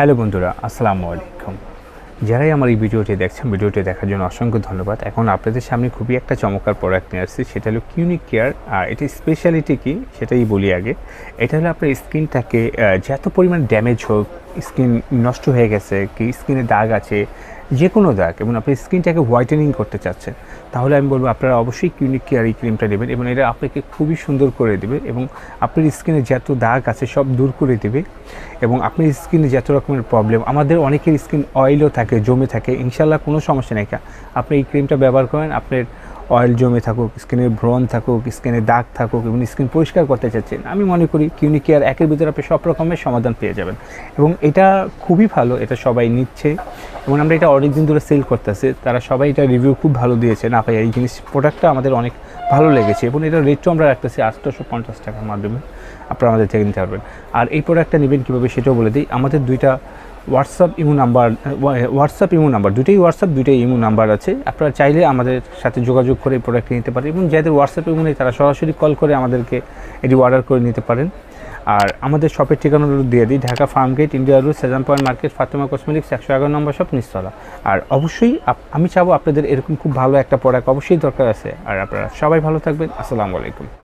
Hello বন্ধুরা, আসসালামু আলাইকুম। যারাই আমার এই ভিডিওটি দেখছেন, ভিডিওটি দেখার জন্য অসংখ্য ধন্যবাদ। এখন আপনাদের সামনে খুবই একটা চমৎকার প্রোডাক্ট নিয়ে আসছি, সেটা হলো কিউনিক কেয়ার আর এটি স্পেশালিটি কী সেটাই বলি আগে। এটা হলো আপনার স্কিনটাকে যত পরিমাণ ড্যামেজ হোক, স্কিন নষ্ট হয়ে গেছে, কি স্কিনে দাগ আছে যে কোনো দাগ, এবং আপনি স্কিনটাকে হোয়াইটেনিং করতে চাচ্ছেন, তাহলে আমি বলব আপনারা অবশ্যই কিউনিক কেয়ার এই ক্রিমটা নেবেন, এবং এটা আপনাকে খুবই সুন্দর করে দেবে, এবং আপনার স্কিনে যত দাগ আছে সব দূর করে দেবে, এবং আপনার স্কিনে যত রকমের প্রবলেম আমাদের অনেকের স্কিন অয়েলও থাকে, জমে থাকে ইনশাল্লাহ কোনো সমস্যা নেই। আপনি এই ক্রিমটা ব্যবহার করেন, আপনার অয়েল জমে থাকুক স্কিনের ব্রণ থাকুক স্কিনে দাগ থাকুক এবং স্কিন পরিষ্কার করতে চাচ্ছেন, আমি মনে করি কিউনিক কেয়ার একের ভিতরে আপনি সব রকমের সমাধান পেয়ে যাবেন। এবং এটা খুবই ভালো, এটা সবাই নিচ্ছে। এবং আমরা এটা অনেক দিন ধরে সেল করতেছে, তারা সবাই এটা রিভিউ খুব ভালো দিয়েছে। না ভাই, এই জিনিস প্রোডাক্টটা আমাদের অনেক ভালো লেগেছে, এবং এটা রেটও আমরা রাখতেছি আটশোশো পঞ্চাশ টাকার মাধ্যমে। আপনারা আমাদের থেকে নিতে পারবেন। আর এই প্রোডাক্টটা নেবেন কীভাবে সেটাও বলে দিই, আমাদের দুইটা WhatsApp imo number WhatsApp imo number দুটোই হোয়াটসঅ্যাপ দুটোই ইমো নাম্বার আছে। আপনারা চাইলে আমাদের সাথে যোগাযোগ করে এই প্রোডাক্টটি নিতে পারেন এবং যাদের হোয়াটসঅ্যাপ ইমো নেই, তারা সরাসরি কল করে আমাদেরকে এটি অর্ডার করে নিতে পারেন। আর আমাদের শপের ঠিকানাগুলো দিয়ে দিই, Dhaka Farmgate India road Sezan point market Fatema cosmetics একশো এগারো নম্বর শপ নিস্তলা। আর অবশ্যই আমি চাবো আপনাদের এরকম খুব ভালো একটা প্রোডাক্ট অবশ্যই দরকার আছে। আর আপনারা সবাই ভালো থাকবেন। আসসালামু আলাইকুম।